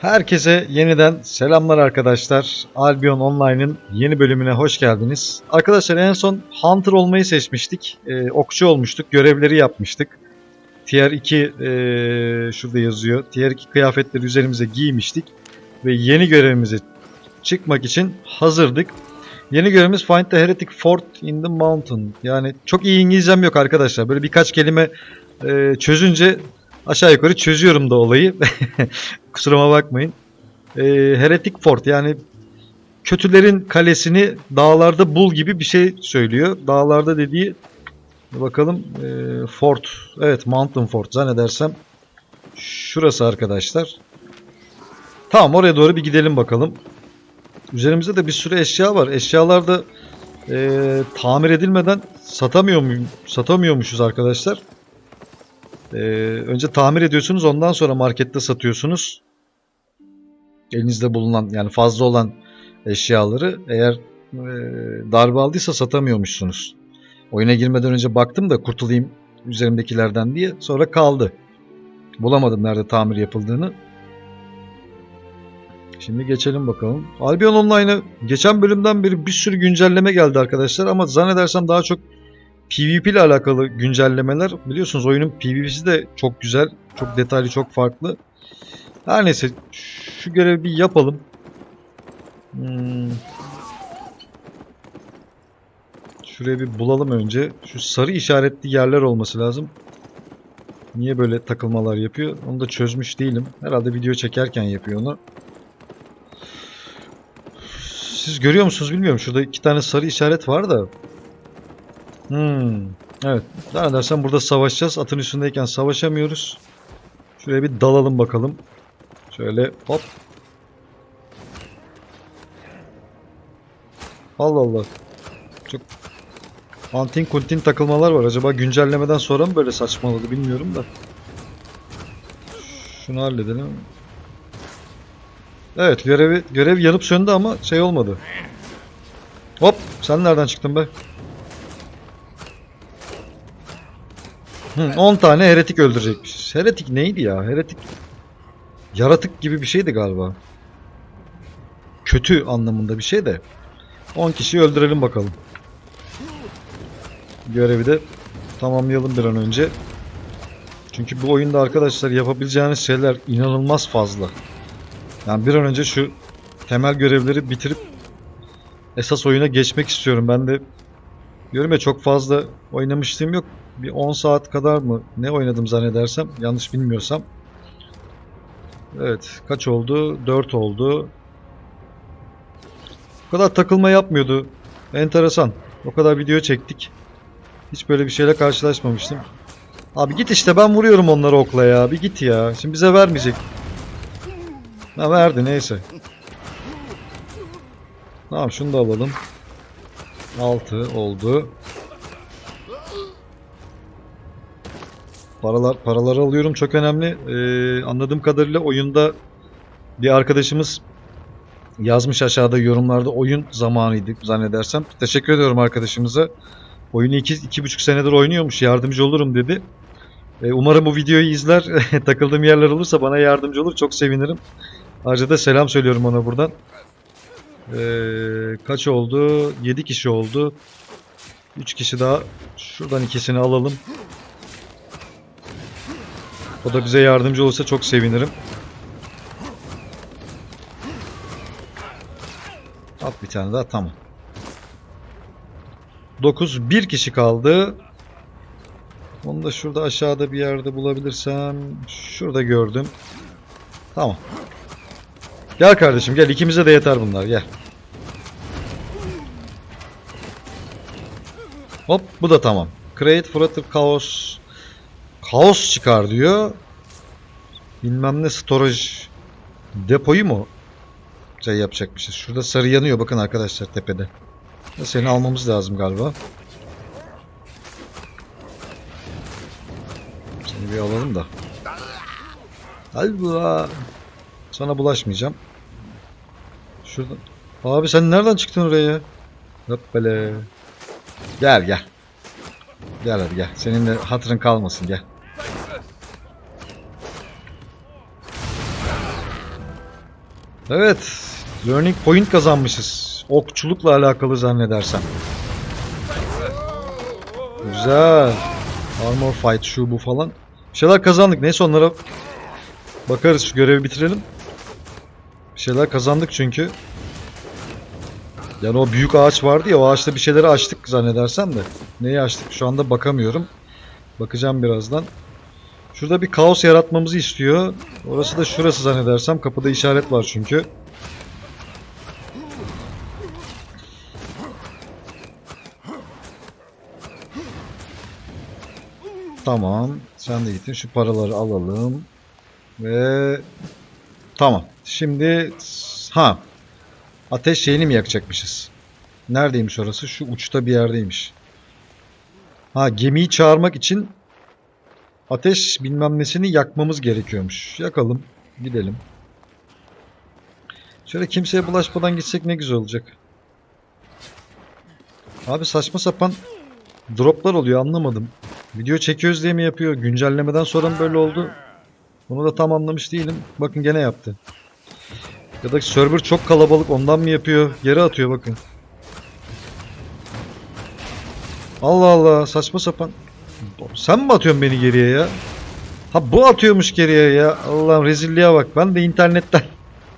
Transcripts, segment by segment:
Herkese yeniden selamlar arkadaşlar. Albion Online'ın yeni bölümüne hoş geldiniz. Arkadaşlar en son Hunter olmayı seçmiştik. Ee, okçu olmuştuk. Görevleri yapmıştık. Tier 2 ee, şurada yazıyor. Tier 2 kıyafetleri üzerimize giymiştik. Ve yeni görevimize çıkmak için hazırdık. Yeni görevimiz Find the Heretic Fort in the Mountain. Yani çok iyi İngilizcem yok arkadaşlar. Böyle birkaç kelime ee, çözünce aşağı yukarı çözüyorum da olayı. Kusuruma bakmayın. Ee, Heretic Fort yani kötülerin kalesini dağlarda bul gibi bir şey söylüyor. Dağlarda dediği bakalım ee, Fort. Evet Mountain Fort zannedersem şurası arkadaşlar. Tamam oraya doğru bir gidelim bakalım. Üzerimizde de bir sürü eşya var. Eşyalar da ee, tamir edilmeden satamıyor muyum? Satamıyormuşuz arkadaşlar. Ee, önce tamir ediyorsunuz ondan sonra markette satıyorsunuz. Elinizde bulunan yani fazla olan eşyaları eğer e, darbe aldıysa satamıyormuşsunuz. Oyuna girmeden önce baktım da kurtulayım üzerimdekilerden diye sonra kaldı. Bulamadım nerede tamir yapıldığını. Şimdi geçelim bakalım. Albion Online'a geçen bölümden beri bir sürü güncelleme geldi arkadaşlar ama zannedersem daha çok PvP ile alakalı güncellemeler. Biliyorsunuz oyunun PvP'si de çok güzel. Çok detaylı, çok farklı. Her neyse şu görevi bir yapalım. Hmm. Şurayı bir bulalım önce. Şu sarı işaretli yerler olması lazım. Niye böyle takılmalar yapıyor? Onu da çözmüş değilim. Herhalde video çekerken yapıyor onu. Siz görüyor musunuz bilmiyorum. Şurada iki tane sarı işaret var da. Hmm. Evet. Zannedersem burada savaşacağız. Atın üstündeyken savaşamıyoruz. Şuraya bir dalalım bakalım. Şöyle hop. Allah Allah. Çok antin kuntin takılmalar var. Acaba güncellemeden sonra mı böyle saçmaladı bilmiyorum da. Şunu halledelim. Evet görevi, görev yanıp söndü ama şey olmadı. Hop sen nereden çıktın be? Hı, 10 tane heretik öldürecekmiş. Heretik neydi ya? Heretik yaratık gibi bir şeydi galiba. Kötü anlamında bir şey de. 10 kişiyi öldürelim bakalım. Görevi de tamamlayalım bir an önce. Çünkü bu oyunda arkadaşlar yapabileceğiniz şeyler inanılmaz fazla. Yani bir an önce şu temel görevleri bitirip esas oyuna geçmek istiyorum. Ben de diyorum ya çok fazla oynamışlığım yok. Bir 10 saat kadar mı ne oynadım zannedersem yanlış bilmiyorsam. Evet kaç oldu? 4 oldu. Bu kadar takılma yapmıyordu. Enteresan. O kadar video çektik. Hiç böyle bir şeyle karşılaşmamıştım. Abi git işte ben vuruyorum onları okla ya. Bir git ya. Şimdi bize vermeyecek. Ha verdi neyse. Tamam şunu da alalım. 6 oldu. Paralar paraları alıyorum çok önemli. Ee, anladığım kadarıyla oyunda bir arkadaşımız yazmış aşağıda yorumlarda oyun zamanıydı zannedersem. Teşekkür ediyorum arkadaşımıza. Oyunu iki, iki buçuk senedir oynuyormuş yardımcı olurum dedi. Ee, umarım bu videoyu izler. Takıldığım yerler olursa bana yardımcı olur. Çok sevinirim. Ayrıca da selam söylüyorum ona buradan. Ee, kaç oldu? 7 kişi oldu. 3 kişi daha. Şuradan ikisini alalım. O da bize yardımcı olursa çok sevinirim. At bir tane daha tamam. 9 bir kişi kaldı. Onu da şurada aşağıda bir yerde bulabilirsem şurada gördüm. Tamam. Gel kardeşim gel ikimize de yeter bunlar gel. Hop bu da tamam. Create Flutter Chaos Kaos çıkar diyor. Bilmem ne storage depoyu mu şey yapacakmışız. Şurada sarı yanıyor bakın arkadaşlar tepede. Seni almamız lazım galiba. Seni bir alalım da. Allah. Sana bulaşmayacağım. Şurada. Abi sen nereden çıktın oraya? Hop böyle. Gel gel. Gel hadi gel. Senin de hatırın kalmasın gel. Evet. Learning point kazanmışız. Okçulukla alakalı zannedersem. Güzel. Armor fight şu bu falan. Bir şeyler kazandık. Neyse onlara bakarız. Şu görevi bitirelim. Bir şeyler kazandık çünkü. Yani o büyük ağaç vardı ya o ağaçta bir şeyleri açtık zannedersem de. Neyi açtık şu anda bakamıyorum. Bakacağım birazdan. Şurada bir kaos yaratmamızı istiyor. Orası da şurası zannedersem. Kapıda işaret var çünkü. Tamam. Sen de gittin. Şu paraları alalım. Ve tamam. Şimdi ha ateş şeyini mi yakacakmışız? Neredeymiş orası? Şu uçta bir yerdeymiş. Ha gemiyi çağırmak için ateş bilmem nesini yakmamız gerekiyormuş. Yakalım. Gidelim. Şöyle kimseye bulaşmadan gitsek ne güzel olacak. Abi saçma sapan droplar oluyor anlamadım. Video çekiyoruz diye mi yapıyor? Güncellemeden sonra mı böyle oldu? Bunu da tam anlamış değilim. Bakın gene yaptı. Ya da server çok kalabalık ondan mı yapıyor? Geri atıyor bakın. Allah Allah saçma sapan. Sen mi atıyorsun beni geriye ya? Ha bu atıyormuş geriye ya. Allah'ım rezilliğe bak. Ben de internetten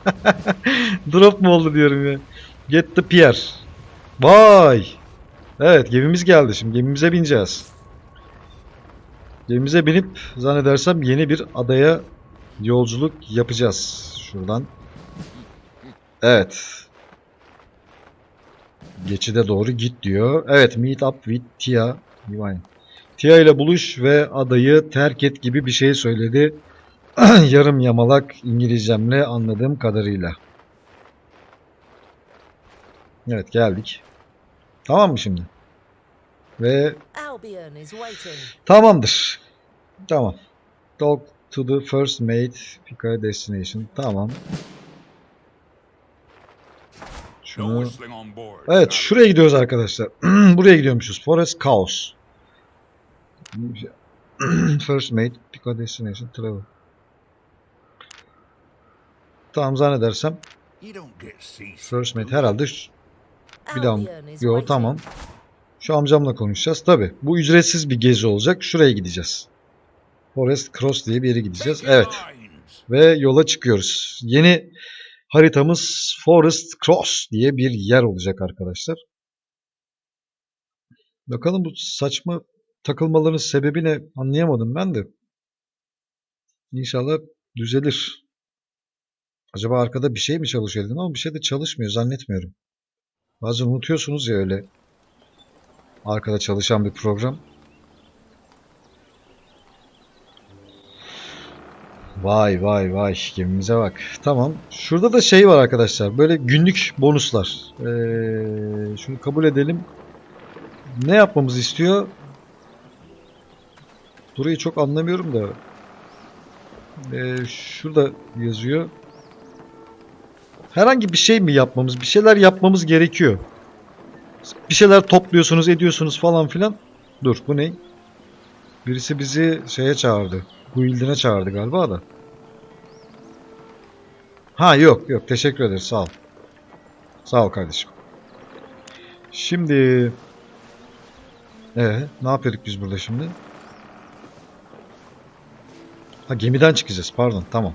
drop mu oldu diyorum ya. Get the pier. Vay. Evet gemimiz geldi şimdi. Gemimize bineceğiz. Gemimize binip zannedersem yeni bir adaya yolculuk yapacağız. Şuradan. Evet. Geçide doğru git diyor. Evet meet up with Tia. Divine. Tia ile buluş ve adayı terk et gibi bir şey söyledi. Yarım yamalak İngilizcemle anladığım kadarıyla. Evet geldik. Tamam mı şimdi? Ve Albion is waiting. tamamdır. Tamam. Talk to the first mate. Pick a destination. Tamam. Şunu... Evet şuraya gidiyoruz arkadaşlar. Buraya gidiyormuşuz. Forest Chaos. First mate, pick a destination, travel. Tamam zannedersem. First mate herhalde bir daha Yo tamam. Şu amcamla konuşacağız. Tabi bu ücretsiz bir gezi olacak. Şuraya gideceğiz. Forest Cross diye bir yere gideceğiz. Evet. Ve yola çıkıyoruz. Yeni haritamız Forest Cross diye bir yer olacak arkadaşlar. Bakalım bu saçma takılmaların sebebi ne anlayamadım ben de. İnşallah düzelir. Acaba arkada bir şey mi çalışıyor dedim ama bir şey de çalışmıyor zannetmiyorum. Bazen unutuyorsunuz ya öyle arkada çalışan bir program. Vay vay vay gemimize bak. Tamam. Şurada da şey var arkadaşlar. Böyle günlük bonuslar. Ee, şunu kabul edelim. Ne yapmamızı istiyor? Burayı çok anlamıyorum da. Ee, şurada yazıyor. Herhangi bir şey mi yapmamız? Bir şeyler yapmamız gerekiyor. Bir şeyler topluyorsunuz, ediyorsunuz falan filan. Dur bu ne? Birisi bizi şeye çağırdı. Guild'ine çağırdı galiba da. Ha yok yok teşekkür ederiz sağ ol. Sağ ol kardeşim. Şimdi ee, ne yapıyorduk biz burada şimdi? Ha gemiden çıkacağız pardon tamam.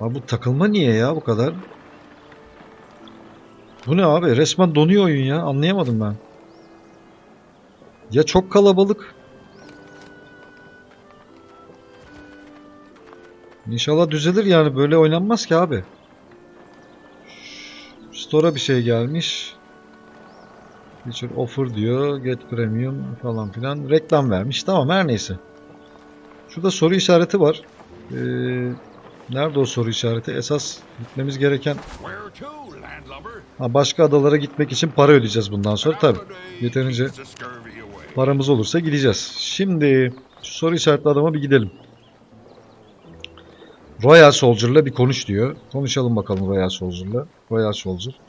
Abi bu takılma niye ya bu kadar? Bu ne abi? Resmen donuyor oyun ya. Anlayamadım ben. Ya çok kalabalık. İnşallah düzelir yani. Böyle oynanmaz ki abi. Store'a bir şey gelmiş. Feature offer diyor. Get premium falan filan. Reklam vermiş. Tamam her neyse. Şurada soru işareti var. Ee, nerede o soru işareti? Esas gitmemiz gereken? Ha, başka adalara gitmek için para ödeyeceğiz bundan sonra tabi. Yeterince paramız olursa gideceğiz. Şimdi şu soru işaretli adama bir gidelim. Royal Soldier'la bir konuş diyor. Konuşalım bakalım Royal Soldier'la. Royal Soldier.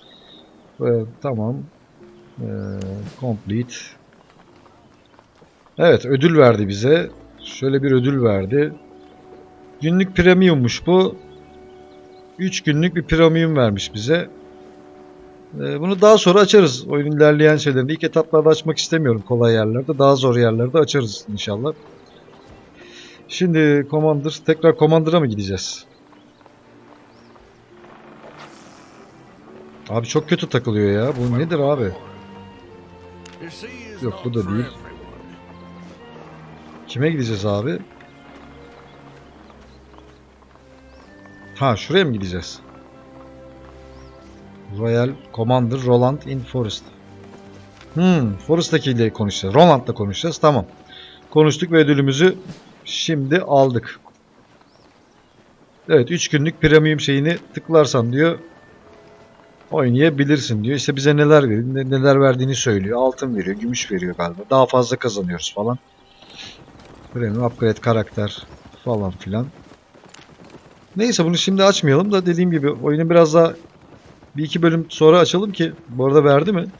Ee, tamam. Ee, complete. Evet ödül verdi bize. Şöyle bir ödül verdi. Günlük premiummuş bu. 3 günlük bir premium vermiş bize. Ee, Bunu daha sonra açarız. Oyunun ilerleyen şeylerinde. İlk etaplarda açmak istemiyorum kolay yerlerde. Daha zor yerlerde açarız inşallah. Şimdi Commander, tekrar Commander'a mı gideceğiz? Abi çok kötü takılıyor ya. Bu nedir abi? Yok, bu da değil. Kime gideceğiz abi? Ha şuraya mı gideceğiz? Royal Commander Roland in Forest. Hmm, Forest'takiyle konuşacağız. Roland'la konuşacağız. Tamam. Konuştuk ve ödülümüzü şimdi aldık. Evet 3 günlük premium şeyini tıklarsan diyor oynayabilirsin diyor. İşte bize neler veriyor, ne- neler verdiğini söylüyor. Altın veriyor, gümüş veriyor galiba. Daha fazla kazanıyoruz falan. Premium upgrade karakter falan filan. Neyse bunu şimdi açmayalım da dediğim gibi oyunu biraz daha bir iki bölüm sonra açalım ki bu arada verdi mi?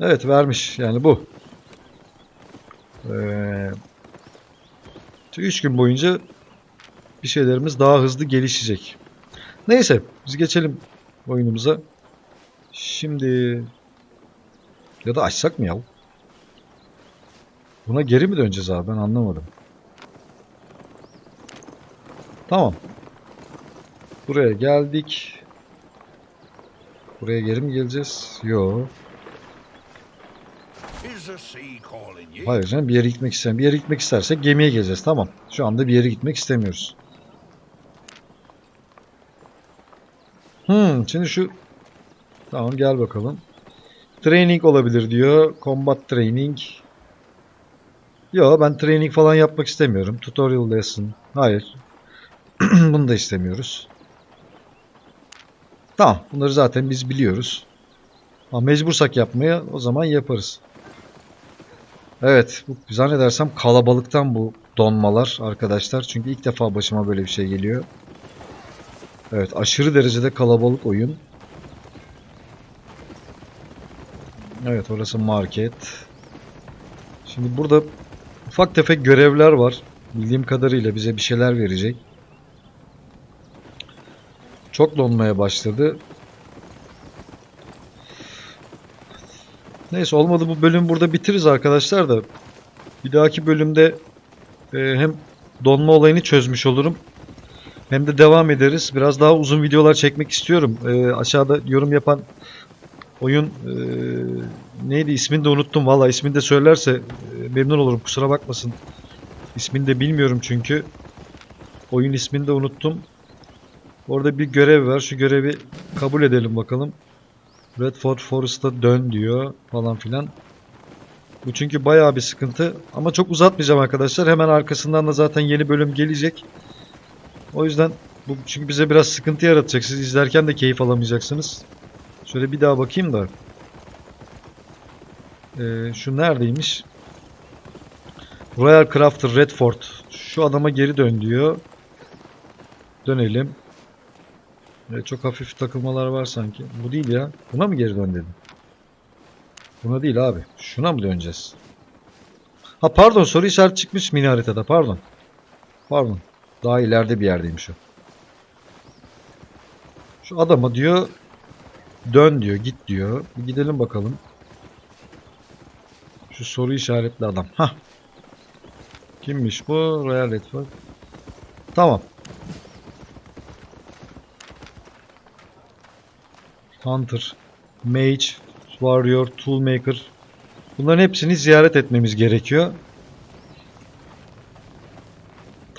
Evet vermiş yani bu. Ee, 3 gün boyunca bir şeylerimiz daha hızlı gelişecek. Neyse biz geçelim oyunumuza. Şimdi ya da açsak mı ya? Buna geri mi döneceğiz abi ben anlamadım. Tamam. Buraya geldik. Buraya geri mi geleceğiz? Yo. Is the sea calling you? Hayır canım bir yere gitmek isteyen. Bir yere gitmek istersek gemiye geleceğiz. Tamam. Şu anda bir yere gitmek istemiyoruz. Hmm, şimdi şu Tamam gel bakalım. Training olabilir diyor. Combat training. Yo ben training falan yapmak istemiyorum. Tutorial lesson. Hayır. Bunu da istemiyoruz. Tamam. Bunları zaten biz biliyoruz. Ama mecbursak yapmaya o zaman yaparız. Evet. Bu zannedersem kalabalıktan bu donmalar arkadaşlar. Çünkü ilk defa başıma böyle bir şey geliyor. Evet. Aşırı derecede kalabalık oyun. Evet orası market. Şimdi burada ufak tefek görevler var. Bildiğim kadarıyla bize bir şeyler verecek. Çok donmaya başladı. Neyse olmadı bu bölüm burada bitiririz arkadaşlar da. Bir dahaki bölümde e, hem donma olayını çözmüş olurum. Hem de devam ederiz. Biraz daha uzun videolar çekmek istiyorum. E, aşağıda yorum yapan oyun e, neydi ismini de unuttum. Valla ismini de söylerse e, memnun olurum. Kusura bakmasın. İsmini de bilmiyorum çünkü. Oyun ismini de unuttum. Orada bir görev var. Şu görevi kabul edelim bakalım. Redford Forest'a dön diyor falan filan. Bu çünkü bayağı bir sıkıntı. Ama çok uzatmayacağım arkadaşlar. Hemen arkasından da zaten yeni bölüm gelecek. O yüzden bu çünkü bize biraz sıkıntı yaratacak. Siz izlerken de keyif alamayacaksınız. Şöyle bir daha bakayım da. Ee, şu neredeymiş? Royal Crafter Redford. Şu adama geri dön diyor. Dönelim. Evet, çok hafif takılmalar var sanki. Bu değil ya. Buna mı geri dön dedim? Buna değil abi. Şuna mı döneceğiz? Ha pardon soru işareti çıkmış mini. Pardon. Pardon. Daha ileride bir yerdeymiş o. Şu adama diyor dön diyor, git diyor. Bir gidelim bakalım. Şu soru işaretli adam. Ha. Kimmiş bu? Royal Redford. Tamam. Hunter, Mage, Warrior, Toolmaker. Bunların hepsini ziyaret etmemiz gerekiyor.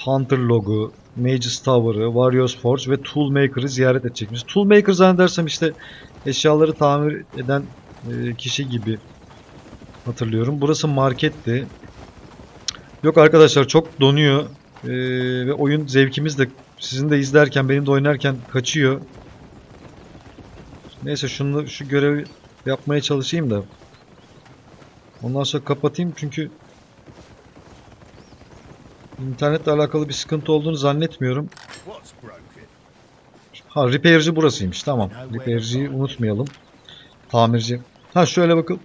Hunter logu, Mage's Tower'ı, Warrior's Forge ve Toolmaker'ı ziyaret edecekmiş. Toolmaker zannedersem işte eşyaları tamir eden e, kişi gibi hatırlıyorum. Burası marketti. Yok arkadaşlar çok donuyor E, ve oyun zevkimiz de sizin de izlerken benim de oynarken kaçıyor. Neyse şunu şu görevi yapmaya çalışayım da. Ondan sonra kapatayım çünkü internetle alakalı bir sıkıntı olduğunu zannetmiyorum. Ha repairci burasıymış. Tamam. Repairciyi unutmayalım. Tamirci. Ha şöyle bakın.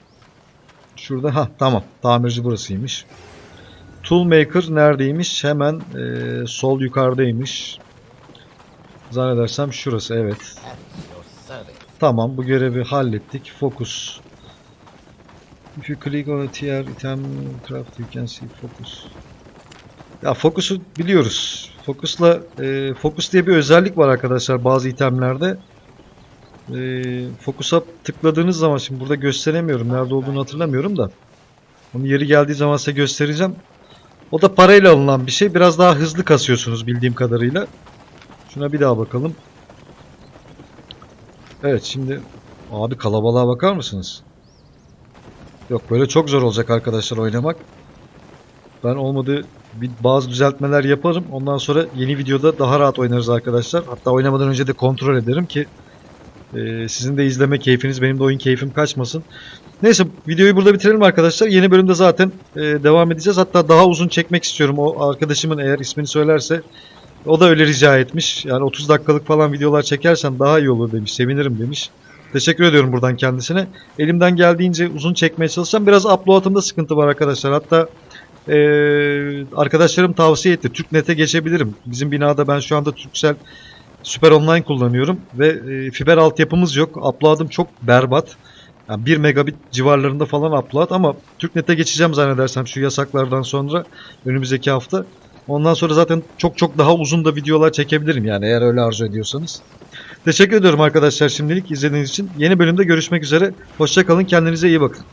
Şurada ha tamam. Tamirci burasıymış. Toolmaker neredeymiş? Hemen eee, sol yukarıdaymış. Zannedersem şurası evet. Tamam bu görevi hallettik. Focus. If you click on a tier item craft you can see focus. Ya fokusu biliyoruz. Fokusla e, fokus diye bir özellik var arkadaşlar bazı itemlerde. E, fokusa tıkladığınız zaman şimdi burada gösteremiyorum. Nerede olduğunu hatırlamıyorum da. Onu yeri geldiği zaman size göstereceğim. O da parayla alınan bir şey. Biraz daha hızlı kasıyorsunuz bildiğim kadarıyla. Şuna bir daha bakalım. Evet şimdi abi kalabalığa bakar mısınız? Yok böyle çok zor olacak arkadaşlar oynamak. Ben olmadı bir bazı düzeltmeler yaparım. Ondan sonra yeni videoda daha rahat oynarız arkadaşlar. Hatta oynamadan önce de kontrol ederim ki e, sizin de izleme keyfiniz benim de oyun keyfim kaçmasın. Neyse videoyu burada bitirelim arkadaşlar. Yeni bölümde zaten e, devam edeceğiz. Hatta daha uzun çekmek istiyorum. O arkadaşımın eğer ismini söylerse o da öyle rica etmiş. Yani 30 dakikalık falan videolar çekersen daha iyi olur demiş. Sevinirim demiş. Teşekkür ediyorum buradan kendisine. Elimden geldiğince uzun çekmeye çalışacağım. Biraz upload'ımda sıkıntı var arkadaşlar. Hatta eee, arkadaşlarım tavsiye etti. Türknet'e geçebilirim. Bizim binada ben şu anda Turkcell Süper Online kullanıyorum. Ve e, fiber altyapımız yok. Upload'ım çok berbat. Yani 1 megabit civarlarında falan upload ama Türknet'e geçeceğim zannedersem şu yasaklardan sonra önümüzdeki hafta. Ondan sonra zaten çok çok daha uzun da videolar çekebilirim yani eğer öyle arzu ediyorsanız. Teşekkür ediyorum arkadaşlar şimdilik izlediğiniz için. Yeni bölümde görüşmek üzere. Hoşçakalın kendinize iyi bakın.